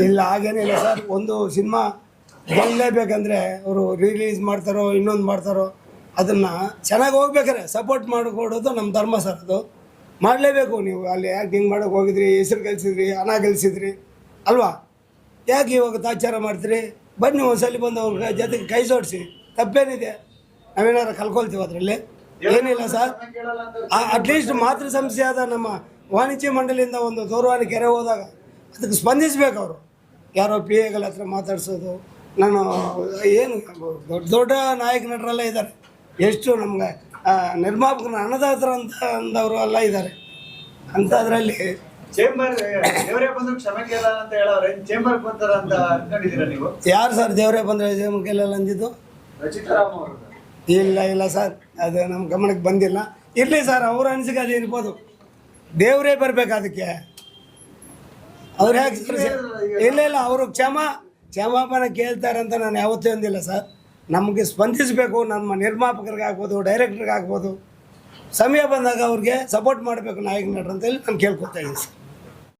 ಇಲ್ಲ ಹಾಗೇನಿಲ್ಲ ಸರ್. ಒಂದು ಸಿನಿಮಾ ಬಂದಲೇಬೇಕಂದ್ರೆ ಅವರು ರಿಲೀಸ್ ಮಾಡ್ತಾರೋ, ಇನ್ನೊಂದು ಮಾಡ್ತಾರೋ, ಅದನ್ನು ಚೆನ್ನಾಗಿ ಹೋಗ್ಬೇಕಾರೆ ಸಪೋರ್ಟ್ ಮಾಡಿಕೊಡೋದು ನಮ್ಮ ಧರ್ಮ ಸರ್ ಅದು. ಮಾಡಲೇಬೇಕು ನೀವು. ಅಲ್ಲಿ ಆ್ಯಕ್ಟಿಂಗ್ ಮಾಡೋಕೆ ಹೋಗಿದ್ರಿ, ಹೆಸರು ಗೆಲ್ಸಿದ್ರಿ ಹಣ ಕಲಿಸಿದ್ರಿ, ಅಲ್ವಾ? ಯಾಕೆ ಇವಾಗ ತಾಚಾರ ಮಾಡ್ತೀರಿ? ಬನ್ನಿ ಒಂದ್ಸಲಿ ಬಂದು ಅವ್ರ ಜೊತೆಗೆ ಕೈ ಸೋಡಿಸಿ ತಪ್ಪೇನಿದೆ. ನಾವೇನಾರು ಕಲ್ಕೊಳ್ತೀವಿ ಅದರಲ್ಲಿ. ಏನಿಲ್ಲ ಸರ್. ಅಟ್ಲೀಸ್ಟ್ ಮಾತೃ ಸಂಸ್ಥೆಯಾದ ನಮ್ಮ ವಾಣಿಜ್ಯ ಮಂಡಳಿಯಿಂದ ಒಂದು ದೂರವಾಣಿ ಕೆರೆ ಹೋದಾಗ ಅದಕ್ಕೆ ಸ್ಪಂದಿಸ್ಬೇಕು ಅವರು. ಯಾರೋ ಪಿ ಎಗಳ ಹತ್ರ ಮಾತಾಡ್ಸೋದು. ನಾನು ಏನು ದೊಡ್ಡ ದೊಡ್ಡ ನಾಯಕ ನಟರೆಲ್ಲ ಇದ್ದಾರೆ. ಎಷ್ಟು ನಮ್ಗೆ ನಿರ್ಮಾಪಕರು ಅನ್ನದಾತರ ಅಂತ ಅಂದವರು ಎಲ್ಲ ಇದ್ದಾರೆ. ಅಂಥದ್ರಲ್ಲಿ ಚೇಂಬರ್ ದೇವರೇ ಬಂದ್ರು ಕ್ಷಮೆ ಅಂತ ಹೇಳವ್ರೆ ಚೇಂಬರ್ ಬಂತಾರ ಅಂತ ನೀವು? ಯಾರು ಸರ್ ದೇವರೇ ಬಂದರೆ ಕೇಳಲ್ಲ ಅಂದಿದ್ದು? ರಚಿತಾರಾಮ್ ಅವರು. ಇಲ್ಲ ಇಲ್ಲ ಸರ್. ಅದು ನಮ್ಮ ಗಮನಕ್ಕೆ ಬಂದಿಲ್ಲ. ಇರಲಿ ಸರ್ ಅವ್ರ ಅನಿಸಿಕೆ ಅದು ಇರ್ಬೋದು ದೇವರೇ ಬರಬೇಕು ಅದಕ್ಕೆ. ಅವ್ರು ಹೇಗೆ ಇಲ್ಲ ಇಲ್ಲ ಅವರು ಕ್ಷಮ ಕ್ಷಮಾಪಣೆ ಕೇಳ್ತಾರೆ ಅಂತ ನಾನು ಯಾವತ್ತೂ ಅಂದಿಲ್ಲ ಸರ್. ನಮಗೆ ಸ್ಪಂದಿಸಬೇಕು ನಮ್ಮ ನಿರ್ಮಾಪಕರಿಗೆ ಆಗ್ಬೋದು ಡೈರೆಕ್ಟ್ರಿಗೆ ಆಗ್ಬೋದು. ಸಮಯ ಬಂದಾಗ ಅವ್ರಿಗೆ ಸಪೋರ್ಟ್ ಮಾಡಬೇಕು ನಾಯಕ ನಟರು ಅಂತ ಹೇಳಿ ನಾನು ಕೇಳ್ಕೊತಾ ಇದ್ದೀನಿ ಸರ್.